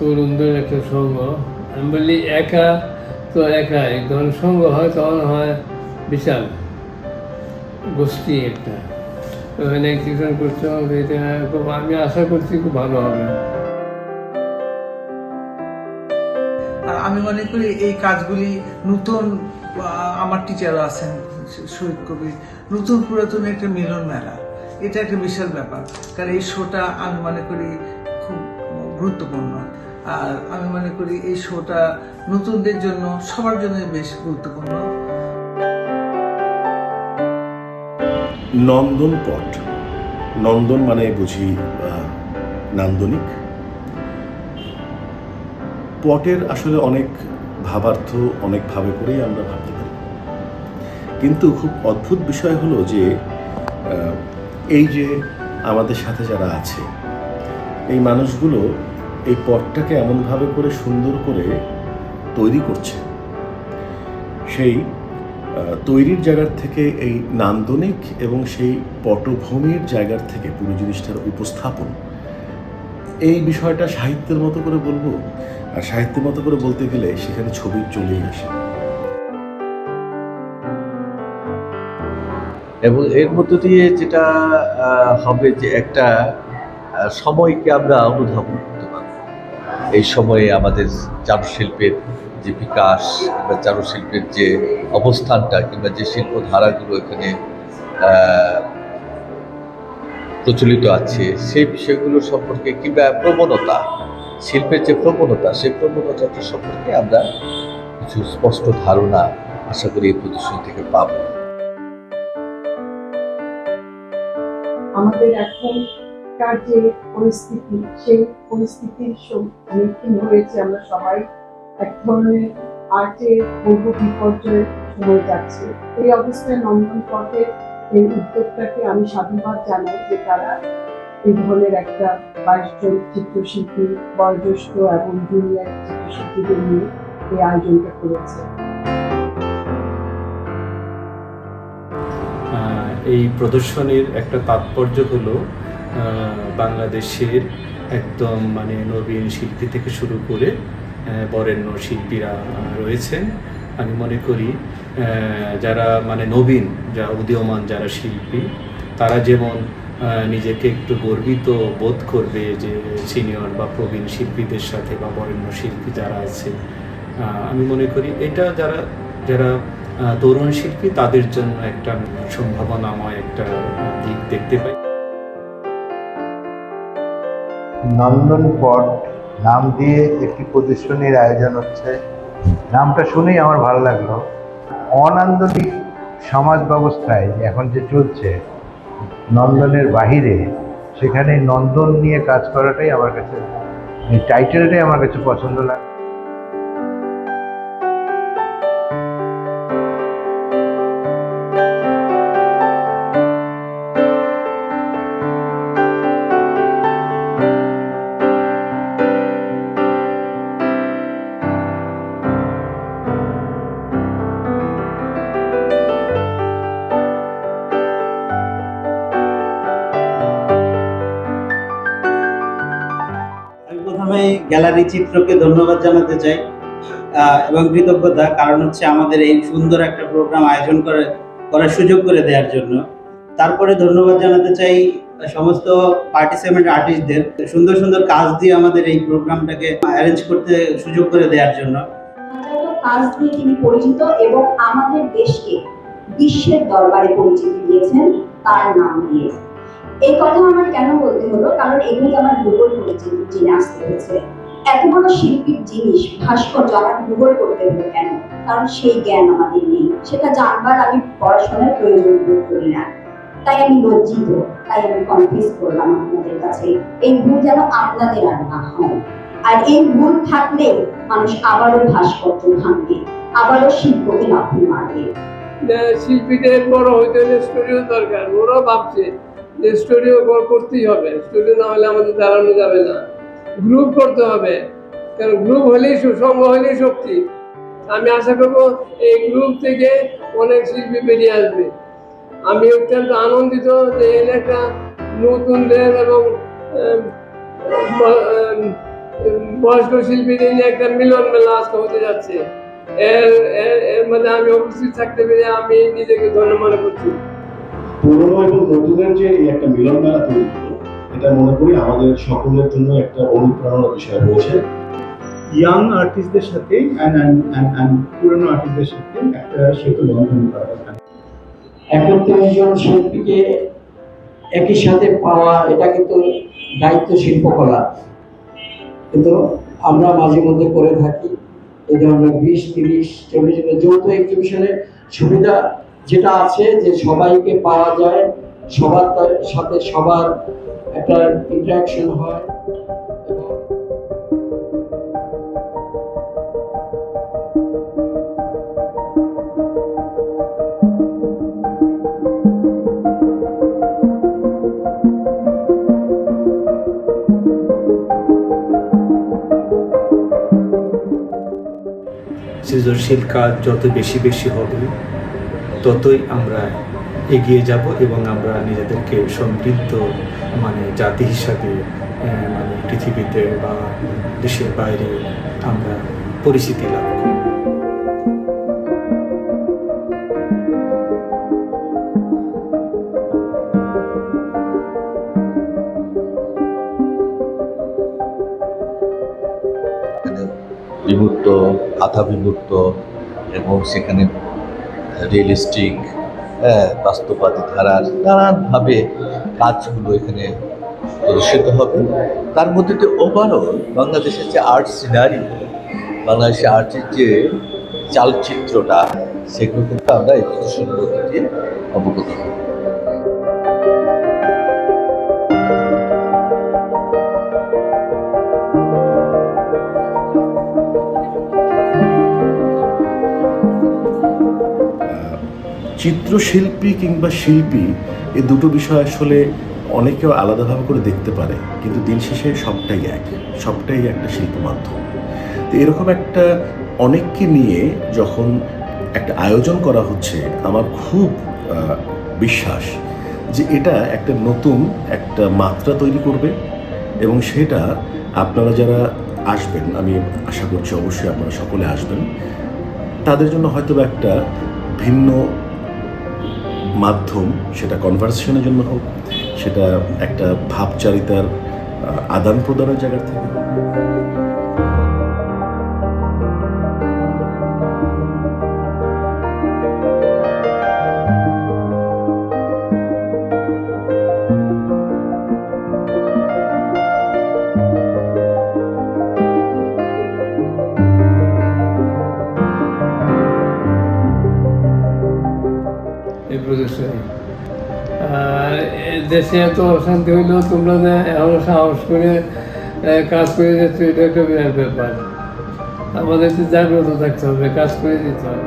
তরুণদের একটা সঙ্গ। আমি বলি একা? তো একাই যখন সঙ্গ হয়, তখন হয় বিশাল গোষ্ঠী একটা। ওখানে কীর্তন করতে হবে খুব, আমি আশা করছি খুব ভালো হবে। আমি মনে করি এই কাজগুলি নতুন আমার টিচার আছেন, শহীদ কবি নতুন পুরাতন একটা মিলন মেলা। এটা একটা বিশাল ব্যাপার। কারণ এই শোটা আমি মনে করি খুব গুরুত্বপূর্ণ। আর আমি মনে করি এই শোটা নতুনদের জন্য, সবার জন্য বেশ গুরুত্বপূর্ণ। নন্দন পট। নন্দন মানে বুঝি নান্দনিক? পটের আসলে অনেক ভাবার্থ, অনেক ভাবে করেই আমরা ভাবতে পারি। কিন্তু খুব অদ্ভুত বিষয় হলো যে এই যে আমাদের সাথে যারা আছে, এই মানুষগুলো এই পটটাকে এমনভাবে করে সুন্দর করে তৈরি করছে। সেই তৈরির জায়গার থেকে এই নান্দনিক এবং সেই পটভূমির জায়গার থেকে পুরো জিনিসটার উপস্থাপন। এই বিষয়টা সাহিত্যের মতো করে বলব, আর সাহিত্যের মতো করে বলতে গেলে সেখানে ছবি চলেই আসে। এবং এর মধ্য দিয়ে যেটা হবে যে একটা সময়কে আমরা অনুধাবন এই সময়ে আমাদের চারুশিল্পের যে বিকাশ কিংবা চারুশিল্পের যে অবস্থানটা কিংবা যে শিল্প ধারাগুলো এখানে প্রচলিত আছে, সেই বিষয়গুলো সম্পর্কে কিংবা প্রবণতা, শিল্পের যে প্রবণতা, সেই প্রবণতাটা সম্পর্কে আমরা কিছু স্পষ্ট ধারণা আশা করি এই প্রদর্শনী থেকে পাব। আমাদের এখনকার যে পরিস্থিতি, সেই পরিস্থিতির সম্মুখীন হয়েছে আমরা সবাই। এক ধরনের আর্টের পূর্ব বিপর্যয়ের সময় যাচ্ছে। এই অবস্থায় নন্দন পথের এই উদ্যোগটাকে আমি সাধুবাদ জানাই যে তারা এই ধরনের একটা বাইশ জন চিত্রশিল্পী, বয়োজ্যেষ্ঠ এবং জুনিয়র চিত্রশিল্পীদের নিয়ে এই আয়োজনটা করেছে। এই প্রদর্শনীর একটা তাৎপর্য হলো বাংলাদেশের একদম মানে নবীন শিল্পী থেকে শুরু করে বরেণ্য শিল্পীরা রয়েছেন। আমি মনে করি যারা মানে নবীন যারা উদীয়মান যারা শিল্পী, তারা যেমন নিজেকে একটু গর্বিত বোধ করবে যে সিনিয়র বা প্রবীণ শিল্পীদের সাথে বা বরেণ্য শিল্পী যারা আছে আমি মনে করি এটা যারা যারা তরুণ শিল্পী, তাদের জন্য একটা সম্ভাবনাময় একটা দিক দেখতে পাই। নন্দন পট নাম দিয়ে একটি প্রদর্শনীর আয়োজন হচ্ছে। নামটা শুনেই আমার ভালো লাগল। অনান্দনিক সমাজ ব্যবস্থায় এখন যে চলছে, নন্দনের বাহিরে, সেখানে নন্দন নিয়ে কাজ করাটাই আমার কাছে টাইটেলটাই আমার কাছে পছন্দ লাগে। প্রথমে গ্যালারি চিত্রকে ধন্যবাদ জানাতে চাই এবং কৃতজ্ঞতা, কারণ হচ্ছে আমাদের এই সুন্দর একটা প্রোগ্রাম আয়োজন করে, করার সুযোগ করে দেওয়ার জন্য। তারপরে ধন্যবাদ জানাতে চাই সমস্ত পার্টিসিপেন্ট আর্টিস্টদের সুন্দর সুন্দর কাজ দিয়ে আমাদের এই প্রোগ্রামটাকে অ্যারেঞ্জ করতে সুযোগ করে দেওয়ার জন্য। কাজ দিয়ে তিনি পরিচিত এবং আমাদের দেশকে বিশ্বের দরবারে পরিচিতি দিয়েছেন, তার নাম দিয়ে। এই কথা আমার কেন বলতে হলো? কারণ এগুলি আমার গুগল করে জেনে- আসতে হয়েছে এত বড় শিল্পীর জিনিস, ভাস্কর্য আমার গুগল করতে হলো কেন? কারণ সেই জ্ঞান আমাদের নেই। সেটা জানবার আমি পড়াশোনার প্রয়োজন বোধ করি না। তাই আমি লজ্জিত, তাই আমি কনফিউজ করলাম আপনাদের কাছে, এই ভুল যেন আপনাদের আর না হয়। আর এই ভুল থাকলে মানুষ আবারও ভাস্কর্য ভাঙবে, আবারও শিল্পকে লাফিয়ে মারবে। শিল্পীদের বড় হইতে স্টুডিও দরকার, ওরাও ভাবছে। যে স্টুডিও করতেই হবে। স্টুডিও না হলে আমাদের দাঁড়ানো যাবে না। গ্রুপ করতে হবে। কারণ গ্রুপ হলেই সুসংগ হলেই শক্তি। আমি আশা করব এই গ্রুপ থেকে অনেক শিল্পী বেরিয়ে আসবে। আমি অত্যন্ত আনন্দিত যে এর একটা নতুনদের এবং বয়স্ক শিল্পীদের নিয়ে একটা মিলন মেলা আজকে হতে যাচ্ছে। এর- এর মধ্যে আমি উপস্থিত থাকতে পেরে আমি নিজেকে ধন্য মনে করছি। পুরনো এবং নতুনের যে এই একটা মিলন মেলা তৈরি হলো এটা মনে করি আমাদের সকলের জন্য একটা অনুপ্রেরণার বিষয় রয়েছে ইয়াং আর্টিস্টদের সাথে পুরনো আর্টিস্টদের সাথে একটা সেতু বন্ধন করা দরকার। একত্রিশ জন শিল্পীকে একই সাথে পাওয়া এটা কিন্তু দায়িত্ব শিল্পকলা। কিন্তু আমরা মাঝে মধ্যে করে থাকি এই ধরনের বিশ তিরিশ চল্লিশ যৌথ এক্সিবিশনের সুবিধা যেটা আছে যে সবাইকে পাওয়া যায়, সবার সাথে সবার একটা ইন্টারাকশন হয়। সৃজনশীল কাজ যত বেশি বেশি হবে ততই আমরা এগিয়ে যাব এবং আমরা নিজেদেরকে সমৃদ্ধ মানে জাতি হিসাবে মানে পৃথিবীতে বা দেশের বাইরে আমরা পরিচিতি লাভ করব। বিমূর্ত আধা বিমূর্ত এবং সেখানে রিয়েলিস্টিক হ্যাঁ বাস্তববাদী ধারার নানানভাবে কাজগুলো এখানে প্রদর্শিত হবে। তার মধ্যে যে ওভারঅল বাংলাদেশের যে আর্ট সিনারি বাংলাদেশের আর্টের যে চালচিত্রটা, সেগুলো কিন্তু আমরা এই প্রদর্শনীর মধ্যে দিয়ে অবগত হব। চিত্রশিল্পী কিংবা শিল্পী এই দুটো বিষয় আসলে অনেকেও আলাদাভাবে করে দেখতে পারে, কিন্তু দিন শেষে সবটাই এক, সবটাই একটা শিল্প মাধ্যম। তো এরকম একটা অনেককে নিয়ে যখন একটা আয়োজন করা হচ্ছে, আমার খুব বিশ্বাস যে এটা একটা নতুন একটা মাত্রা তৈরি করবে এবং সেটা আপনারা যারা আসবেন, আমি আশা করছি অবশ্যই আপনারা সকলে আসবেন, তাদের জন্য হয়তো একটা ভিন্ন মাধ্যম সেটা কনভারসেশনের জন্য হোক সেটা একটা ভাবচারিতার আদান প্রদানের জায়গা থেকে হোক। দেশে এত অশান্তি হইলেও তোমরা যে এমন সাহস করে কাজ করে যাচ্ছ, এটা একটা বিরাট ব্যাপার। আমাদের জাগ্রত থাকতে হবে, কাজ করে দিতে হবে।